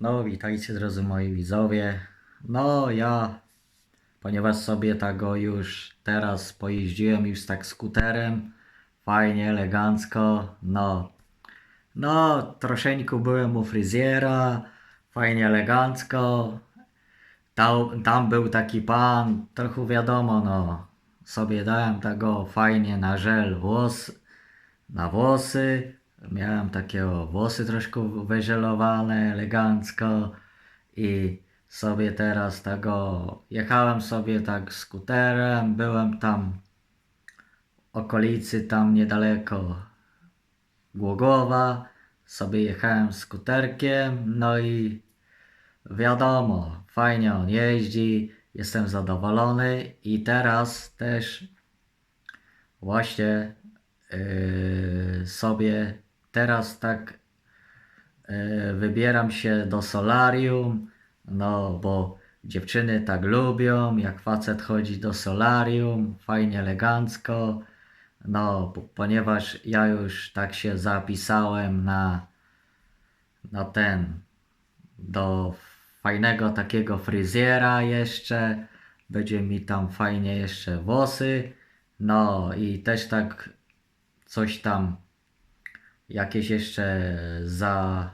No, witajcie drodzy moi widzowie. No, ja, ponieważ sobie tego już teraz pojeździłem już tak skuterem, fajnie, elegancko, no. No, troszeczkę byłem u fryzjera, fajnie, elegancko. Tam, tam był taki pan, trochę wiadomo, no. Sobie dałem tego fajnie na żel włos, na włosy. Miałem takie o, włosy troszkę wyżelowane, elegancko i sobie teraz tego, jechałem sobie tak skuterem, byłem tam w okolicy, tam niedaleko Głogowa, sobie jechałem skuterkiem, no i wiadomo, fajnie on jeździ, jestem zadowolony i teraz też właśnie yy, sobie teraz tak yy, wybieram się do solarium, no bo dziewczyny tak lubią, jak facet chodzi do solarium, fajnie elegancko, no po- ponieważ ja już tak się zapisałem na, na ten, do fajnego takiego fryzjera jeszcze, będzie mi tam fajnie jeszcze włosy, no i też tak coś tam, jakieś jeszcze za,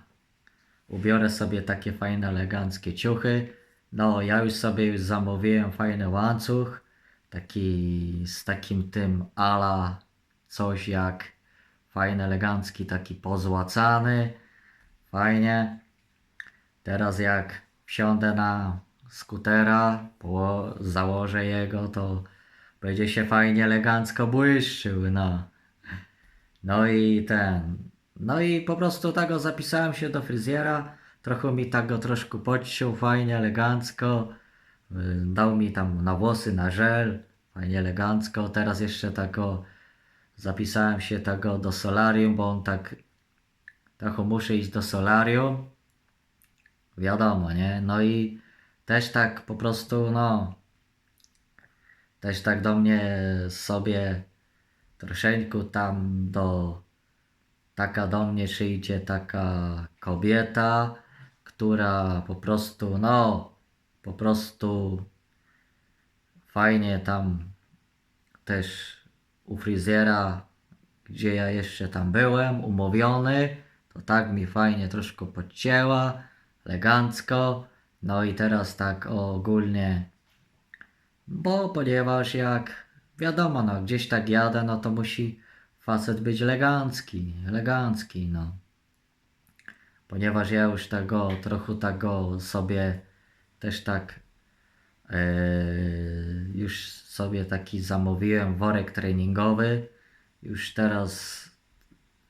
ubiorę sobie takie fajne, eleganckie ciuchy, no ja już sobie już zamówiłem fajny łańcuch, taki z takim tym ala coś jak fajny, elegancki, taki pozłacany, fajnie. Teraz jak wsiądę na skutera, założę jego, to będzie się fajnie, elegancko błyszczył, no. No i ten, no i po prostu tak zapisałem się do fryzjera, trochę mi tak go troszkę podciął, fajnie, elegancko, y, dał mi tam na włosy, na żel, fajnie, elegancko, teraz jeszcze tak o, zapisałem się tego do solarium, bo on tak, trochę muszę iść do solarium, wiadomo, nie? No i też tak po prostu, no, też tak do mnie sobie troszeczkę tam do, taka do mnie przyjdzie taka kobieta, która po prostu, no, po prostu fajnie tam też u fryzjera, gdzie ja jeszcze tam byłem, umówiony, to tak mi fajnie troszkę podcięła, elegancko, no i teraz tak ogólnie, bo ponieważ jak wiadomo, no gdzieś tak jadę, no to musi facet być elegancki, elegancki, no. Ponieważ ja już tego, trochę tego sobie też tak e, już sobie taki zamówiłem worek treningowy, już teraz,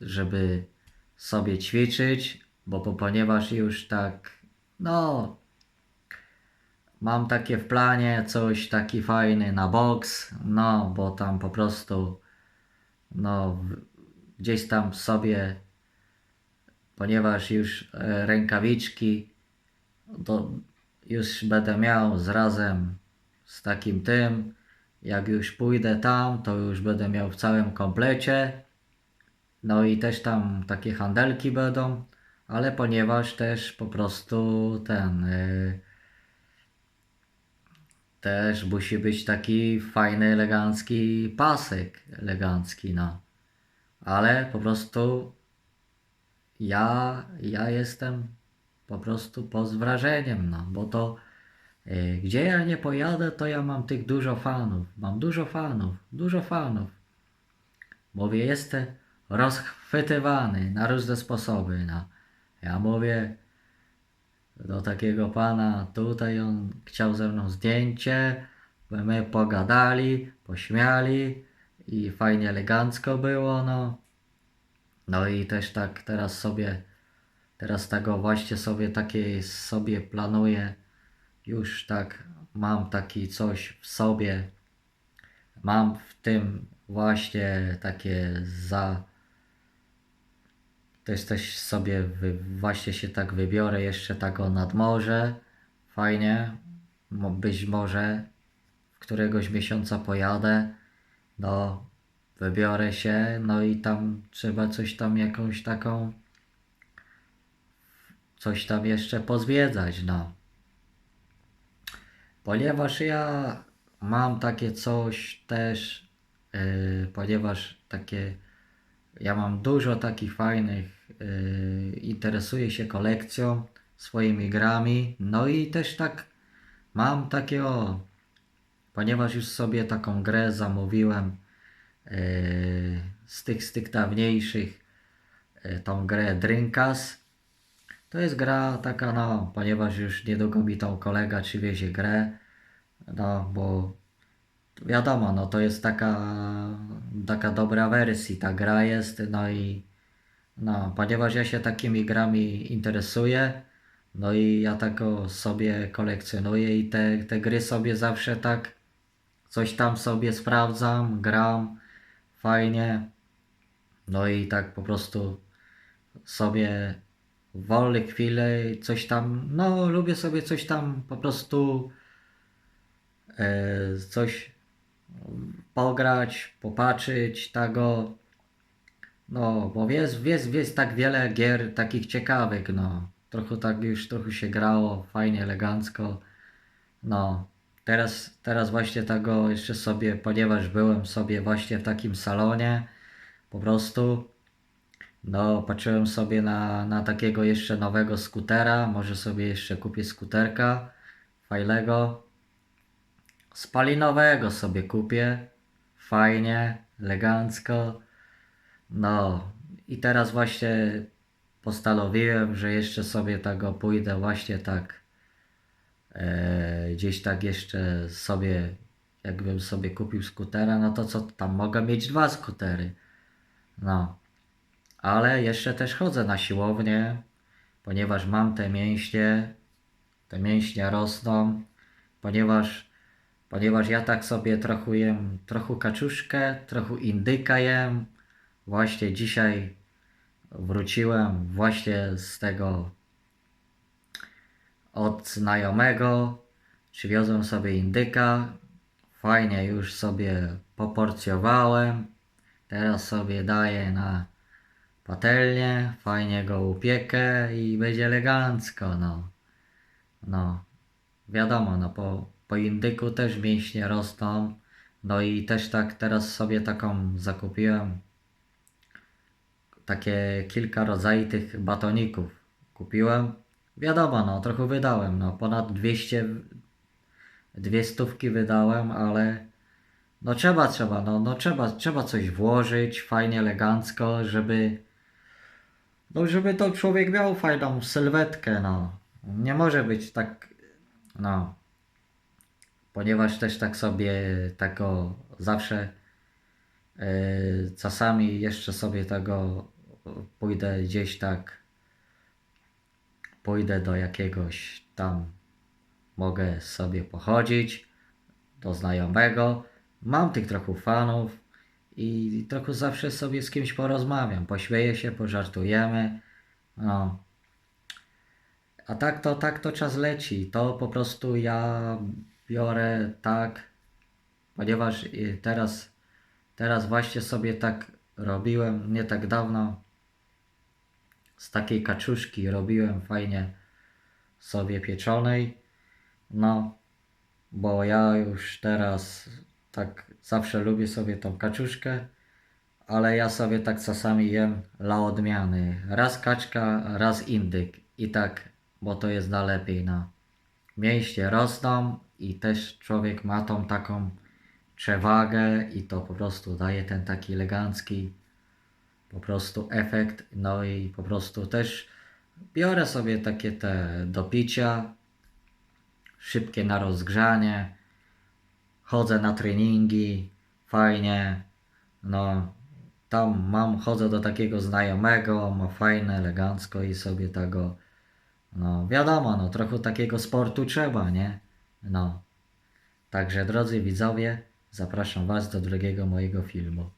żeby sobie ćwiczyć, bo po, ponieważ już tak, no, mam takie w planie coś taki fajny na boks, no, bo tam po prostu, no, gdzieś tam sobie, ponieważ już e, rękawiczki, to już będę miał z razem z takim tym, jak już pójdę tam, to już będę miał w całym komplecie, no i też tam takie handelki będą, ale ponieważ też po prostu ten... y, też musi być taki fajny, elegancki pasek, elegancki, no. Ale po prostu ja, ja jestem po prostu pod wrażeniem, no, bo to y, gdzie ja nie pojadę, to ja mam tych dużo fanów, mam dużo fanów, dużo fanów. Mówię, jestem rozchwytywany na różne sposoby, no. Ja mówię, do takiego pana tutaj on chciał ze mną zdjęcie, my pogadali, pośmiali i fajnie elegancko było, no. No i też tak teraz sobie, teraz tego właśnie sobie takie sobie planuję, już tak mam taki coś w sobie, mam w tym właśnie takie za, też też sobie wy, właśnie się tak wybiorę jeszcze tak o nad morze. Fajnie. Być może któregoś miesiąca pojadę. No, wybiorę się, no i tam trzeba coś tam jakąś taką coś tam jeszcze pozwiedzać, no. Ponieważ ja mam takie coś też, yy, ponieważ takie, ja mam dużo takich fajnych, yy, interesuję się kolekcją, swoimi grami, no i też tak mam takie o, ponieważ już sobie taką grę zamówiłem yy, z tych, z tych dawniejszych, yy, tą grę Drinkas. To jest gra taka, no, ponieważ już niedługo mi tą kolega przywiezie grę, no, bo wiadomo, no, to jest taka, taka dobra wersja, ta gra jest, no i, no, ponieważ ja się takimi grami interesuję, no i ja tak sobie kolekcjonuję i te, te gry sobie zawsze tak coś tam sobie sprawdzam, gram, fajnie, no i tak po prostu sobie w wolne chwile coś tam, no lubię sobie coś tam po prostu e, coś pograć, popatrzeć, tego, no bo jest, jest, jest tak wiele gier takich ciekawych, no, trochę tak już trochę się grało, fajnie, elegancko, no, teraz, teraz właśnie tego jeszcze sobie, ponieważ byłem sobie właśnie w takim salonie, po prostu, no, patrzyłem sobie na, na takiego jeszcze nowego skutera. Może sobie jeszcze kupię skuterka fajnego. Spalinowego sobie kupię. Fajnie, elegancko. No, i teraz właśnie postanowiłem, że jeszcze sobie tego pójdę właśnie tak e, gdzieś tak jeszcze sobie, jakbym sobie kupił skutera, no to co tam mogę mieć dwa skutery. No ale jeszcze też chodzę na siłownię, ponieważ mam te mięśnie, te mięśnie rosną, ponieważ, ponieważ ja tak sobie trochę jem, trochę kaczuszkę, trochę indyka jem. Właśnie dzisiaj wróciłem właśnie z tego od znajomego, przywiozłem sobie indyka, fajnie już sobie poporcjowałem, teraz sobie daję na patelnię, fajnie go upiekę i będzie elegancko, no. No, wiadomo, no po, po indyku też mięśnie rosną, no i też tak teraz sobie taką zakupiłem, takie kilka rodzajów tych batoników kupiłem. Wiadomo, no trochę wydałem, no ponad 200, dwie stówki wydałem, ale no trzeba, trzeba, no, no trzeba, trzeba coś włożyć, fajnie, elegancko, żeby no, żeby to człowiek miał fajną sylwetkę, no. Nie może być tak, no. Ponieważ też tak sobie, tego zawsze yy, czasami jeszcze sobie tego pójdę gdzieś tak, pójdę do jakiegoś tam, mogę sobie pochodzić, do znajomego. Mam tych trochę fanów, i trochę zawsze sobie z kimś porozmawiam, pośmieję się, pożartujemy. No. A tak to, tak to czas leci. To po prostu ja biorę tak, ponieważ y, teraz, teraz właśnie sobie tak robiłem, nie tak dawno, z takiej kaczuszki robiłem fajnie sobie pieczonej. No, bo ja już teraz tak zawsze lubię sobie tą kaczuszkę, ale ja sobie tak czasami jem dla odmiany. Raz kaczka, raz indyk i tak, bo to jest na lepiej na mięśnie rosną i też człowiek ma tą taką przewagę i to po prostu daje ten taki elegancki po prostu efekt, no i po prostu też biorę sobie takie te do picia, szybkie na rozgrzanie, chodzę na treningi, fajnie, no tam mam, chodzę do takiego znajomego, ma fajne, elegancko i sobie tego, no wiadomo, no trochę takiego sportu trzeba, nie? No. Także drodzy widzowie, zapraszam Was do drugiego mojego filmu.